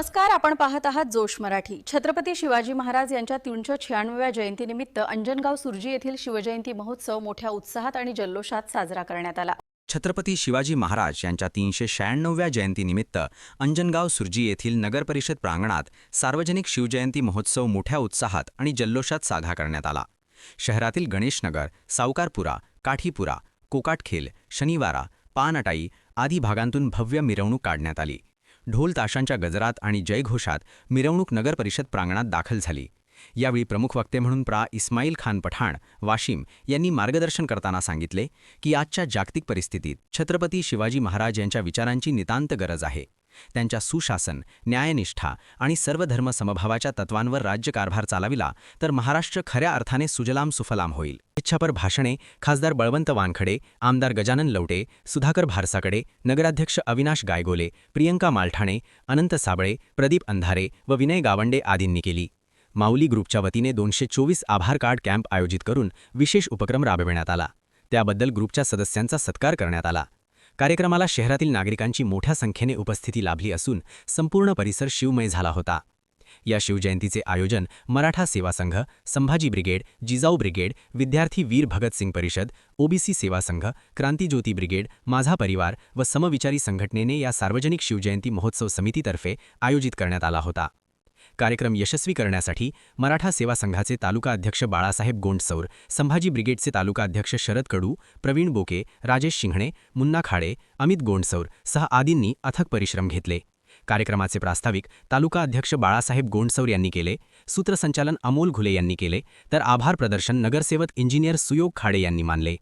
नमस्कार आपण पाहत आहात जोश मराठी. छत्रपती शिवाजी महाराज यांच्या तीनशे शहाण्णव्या जयंतीनिमित्त अंजनगाव सुरजी येथील शिवजयंती महोत्सव मोठ्या उत्साहात आणि जल्लोषात साजरा करण्यात आला. छत्रपती शिवाजी महाराज यांच्या तीनशे शहाण्णव्या जयंतीनिमित्त अंजनगाव सुरजी येथील नगरपरिषद प्रांगणात सार्वजनिक शिवजयंती महोत्सव मोठ्या उत्साहात आणि जल्लोषात साजरा करण्यात आला. शहरातील गणेशनगर सावकारपुरा काठीपुरा कोकाटखेल शनिवारा पानटाई आदी भागांतून भव्य मिरवणूक काढण्यात आली. ढोल ताशांच्या गजरात आणि जयघोषात मिरवणूक नगरपरिषद प्रांगणात दाखल झाली. यावेळी प्रमुख वक्ते म्हणून प्रा. इस्माईल खान पठाण वाशिम यांनी मार्गदर्शन करताना सांगितले की आजच्या जागतिक परिस्थितीत छत्रपती शिवाजी महाराज यांच्या विचारांची नितांत गरज आहे. त्यांच्या सुशासन न्यायनिष्ठा आणि सर्वधर्म समभावाच्या तत्वांवर राज्यकारभार चालाविला तर महाराष्ट्र खऱ्या अर्थाने सुजलाम सुफलाम होईल. इच्छापर भाषणे खासदार बळवंत वानखडे आमदार गजानन लवटे सुधाकर भारसाकडे नगराध्यक्ष अविनाश गायगोले प्रियंका मालठाणे अनंत साबळे प्रदीप अंधारे व विनय गावंडे आदींनी केली. माऊली ग्रुपच्या वतीने दोनशे चोवीस आभार कार्ड कॅम्प आयोजित करून विशेष उपक्रम राबविण्यात आला. त्याबद्दल ग्रुपच्या सदस्यांचा सत्कार करण्यात आला. कार्यक्रमाला शहरातील नागरिकांची मोठ्या संख्येने उपस्थिती लाभली असून संपूर्ण परिसर शिवमय झाला होता. या शिवजयंतीचे आयोजन मराठा सेवा संघ संभाजी ब्रिगेड जिजाऊ ब्रिगेड विद्यार्थी वीर भगतसिंग परिषद ओबीसी सेवा संघ क्रांतीज्योती ब्रिगेड माझा परिवार व समविचारी संघटनेने या सार्वजनिक शिवजयंती महोत्सव समितीतर्फे आयोजित करण्यात आला होता. कार्यक्रम यशस्वी करण्यासाठी मराठा सेवा संघाचे तालुका अध्यक्ष बाळासाहेब गोंडसौर संभाजी ब्रिगेडचे तालुका अध्यक्ष शरद कडू प्रवीण बोके राजेश शिंगणे मुन्ना खाडे अमित गोंडसौर सह आदींनी अथक परिश्रम घेतले. कार्यक्रमाचे प्रास्ताविक तालुका अध्यक्ष बाळासाहेब गोंडसौर यांनी केले. सूत्रसंचालन अमोल घुले यांनी केले. तर आभार प्रदर्शन नगरसेवक इंजिनियर सुयोग खाडे यांनी मानले.